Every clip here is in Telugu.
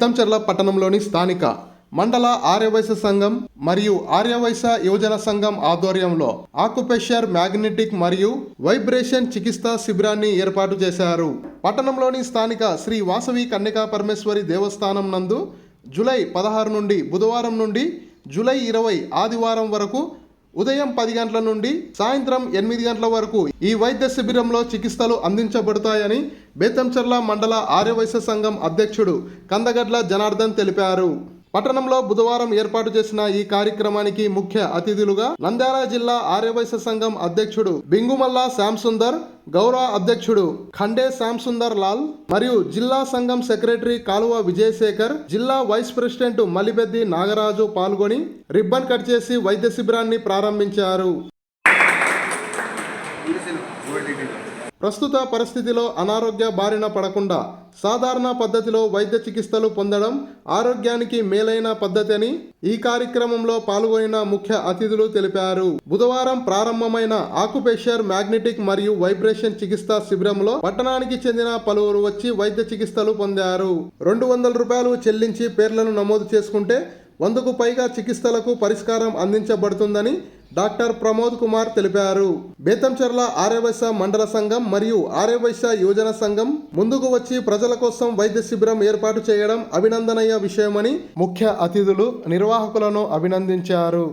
బేతంచెర్ల పట్టణంలోని స్థానిక మండల ఆర్యవైశ్య సంఘం మరియు ఆర్యవైశ్య యువజన సంఘం ఆధ్వర్యంలో ఆకుపెషర్ మ్యాగ్నెటిక్ మరియు వైబ్రేషన్ చికిత్సా శిబిరాన్ని ఏర్పాటు చేశారు. పట్టణంలోని స్థానిక శ్రీ వాసవి కన్యకా పరమేశ్వరి దేవస్థానం నందు జూలై పదహారు నుండి బుధవారం నుండి జూలై ఇరవై ఆదివారం వరకు ఉదయం పది గంటల నుండి సాయంత్రం ఎనిమిది గంటల వరకు ఈ వైద్య శిబిరంలో చికిత్సలు అందించబడతాయని బేతంచెర్ల మండల ఆర్యవైశ్య సంఘం అధ్యక్షుడు కందగడ్ల జనార్దన్ తెలిపారు. పట్టణంలో బుధవారం ఏర్పాటు చేసిన ఈ కార్యక్రమానికి ముఖ్య అతిథులుగా నంద్యాల జిల్లా ఆర్యవైశ్య సంఘం అధ్యక్షుడు బింగుమల్ల శ్యాంసుందర్ గౌరవ అధ్యక్షుడు ఖండే శ్యాంసుందర్ లాల్ మరియు జిల్లా సంఘం సెక్రటరీ కాలువ విజయశేఖర్ జిల్లా వైస్ ప్రెసిడెంట్ మలిబెద్ది నాగరాజు పాల్గొని రిబ్బన్ కట్ చేసి వైద్య శిబిరాన్ని ప్రారంభించారు. ప్రస్తుత పరిస్థితిలో అనారోగ్య బారిన పడకుండా సాధారణ పద్ధతిలో వైద్య చికిత్సలు పొందడం ఆరోగ్యానికి మేలైన పద్ధతి అని ఈ కార్యక్రమంలో పాల్గొనిన ముఖ్య అతిథులు తెలిపారు. బుధవారం ప్రారంభమైన ఆకుపెషర్ మ్యాగ్నెటిక్ మరియు వైబ్రేషన్ చికిత్సా శిబిరంలో పట్టణానికి చెందిన పలువురు వచ్చి వైద్య చికిత్సలు పొందారు. రెండు వందల రూపాయలు చెల్లించి పేర్లను నమోదు చేసుకుంటే వందకు పైగా చికిత్సలకు పరిష్కారం అందించబడుతుందని డాక్టర్ ప్రమోద్ కుమార్ తెలిపారు. బేతంచెర్ల ఆర్యవైశ్య మండల సంఘం మరియు ఆర్యవైశ్య యువజన సంఘం ముందుకు వచ్చి ప్రజల కోసం వైద్య శిబిరం ఏర్పాటు చేయడం అభినందనీయ విషయమని ముఖ్య అతిథులు నిర్వాహకులను అభినందించారు.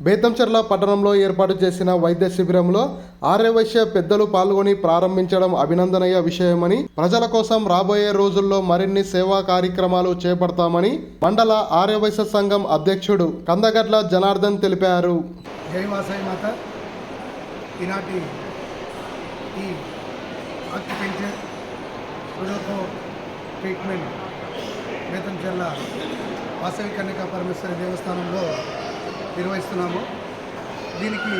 బేతంచెర్ల పట్టణంలో ఏర్పాటు చేసిన వైద్య శిబిరంలో ఆర్యవైశ్య పెద్దలు పాల్గొని ప్రారంభించడం అభినందనీయ విషయమని ప్రజల కోసం రాబోయే రోజుల్లో మరిన్ని సేవా కార్యక్రమాలు చేపడతామని మండల ఆర్యవైశ్య సంఘం అధ్యక్షుడు కందగడ్ల జనార్దన్ తెలిపారు. మాత. ఈనాటి ఈ ఆక్యుపెంచర్ ట్రీట్మెంట్ బేతంచెర్ల వాసవి కన్యకా పరమేశ్వరి దేవస్థానంలో నిర్వహిస్తున్నాము. దీనికి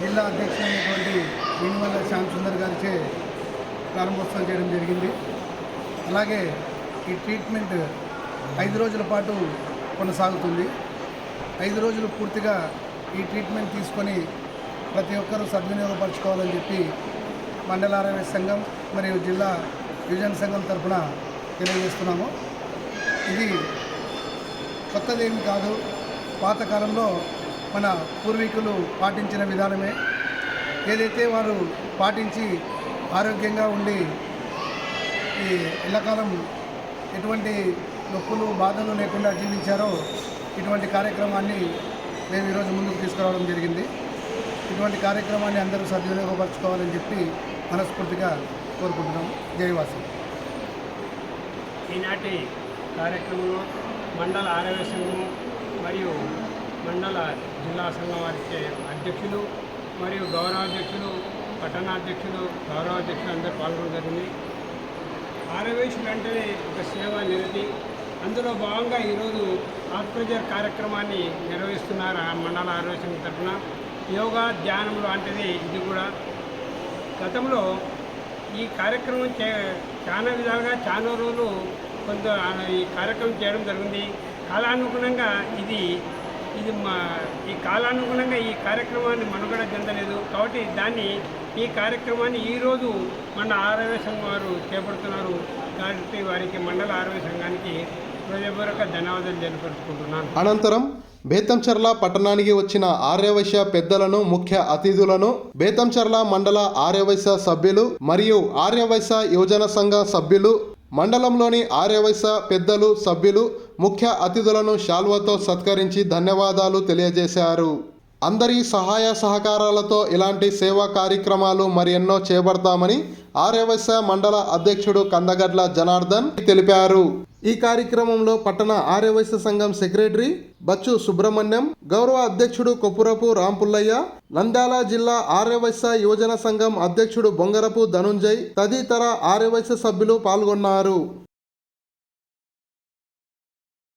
జిల్లా అధ్యక్షుడైనటువంటి మినిమల్ల శ్యామ్ సుందర్ గారిచే ప్రారంభోత్సవం చేయడం జరిగింది. అలాగే ఈ ట్రీట్మెంట్ ఐదు రోజుల పాటు కొనసాగుతుంది. ఐదు రోజులు పూర్తిగా ఈ ట్రీట్మెంట్ తీసుకొని ప్రతి ఒక్కరూ సద్వినియోగపరచుకోవాలని చెప్పి మండల ఆరోగ్య సంఘం మరియు జిల్లా యువజన సంఘం తరఫున తెలియజేస్తున్నాము. ఇది కొత్తదేమి కాదు. పాతకాలంలో మన పూర్వీకులు పాటించిన విధానమే. ఏదైతే వారు పాటించి ఆరోగ్యంగా ఉండి ఈ ఎల్లకాలం ఎటువంటి నొప్పులు బాధలు లేకుండా జీవించారో ఇటువంటి కార్యక్రమాన్ని మేము ఈరోజు ముందుకు తీసుకురావడం జరిగింది. ఇటువంటి కార్యక్రమాన్ని అందరూ సద్వినియోగపరచుకోవాలని చెప్పి మనస్ఫూర్తిగా కోరుకుంటున్నాం జయవాసం ఈనాటి కార్యక్రమంలో మండల ఆరోగ్య సంఘం మరియు మండల జిల్లా సంఘం వారికి అధ్యక్షులు మరియు గౌరవాధ్యక్షులు పట్టణాధ్యక్షులు గౌరవాధ్యక్షులు అందరూ పాల్గొనడం జరిగింది. ఆరోగ్యశ్వరులు వెంటనే ఒక సేవా నిలిపి అందులో భాగంగా ఈరోజు ఆత్మజర్ కార్యక్రమాన్ని నిర్వహిస్తున్నారు ఆ మండల ఆరోగ్యం తరఫున. యోగా ధ్యానం లాంటిది ఇది కూడా. గతంలో ఈ కార్యక్రమం చే చాలా విధాలుగా చాలా రోజులు కొంత ఈ కార్యక్రమం చేయడం జరిగింది. కాలానుగుణంగా ఇది ఇది మా ఈ కాలానుగుణంగా ఈ కార్యక్రమాన్ని మనుగడ చెందలేదు కాబట్టి దాన్ని ఈ కార్యక్రమాన్ని ఈరోజు మన ఆరోగ్య సంఘం వారు చేపడుతున్నారు. కాబట్టి వారికి మండల ఆరోగ్య సంఘానికి హృదయపూర్వక ధన్యవాదాలు తెలియపరుచుకుంటున్నాను. అనంతరం బేతంచర్ల పట్టణానికి వచ్చిన ఆర్యవైశ్య పెద్దలను ముఖ్య అతిథులను బేతంచర్ల మండల ఆర్యవైశ్య సభ్యులు మరియు ఆర్యవైశ్య యువజన సంఘ సభ్యులు మండలంలోని ఆర్యవైశ్య పెద్దలు సభ్యులు ముఖ్య అతిథులను శాల్వతో సత్కరించి ధన్యవాదాలు తెలియజేశారు. అందరి సహాయ సహకారాలతో ఇలాంటి సేవా కార్యక్రమాలు మరి ఎన్నో చేపడతామని ఆర్యవైశ్య మండల అధ్యక్షుడు కందగడ్ల జనార్దన్ తెలిపారు. ఈ కార్యక్రమంలో పట్టణ ఆర్యవైశ్య సంఘం సెక్రటరీ బచ్చు సుబ్రహ్మణ్యం గౌరవ అధ్యక్షుడు కొప్పురపు రాంపుల్లయ్య నంద్యాల జిల్లా ఆర్యవైశ్య యువజన సంఘం అధ్యక్షుడు బొంగరపు ధనుంజయ్ తదితర ఆర్యవైశ్య సభ్యులు పాల్గొన్నారు.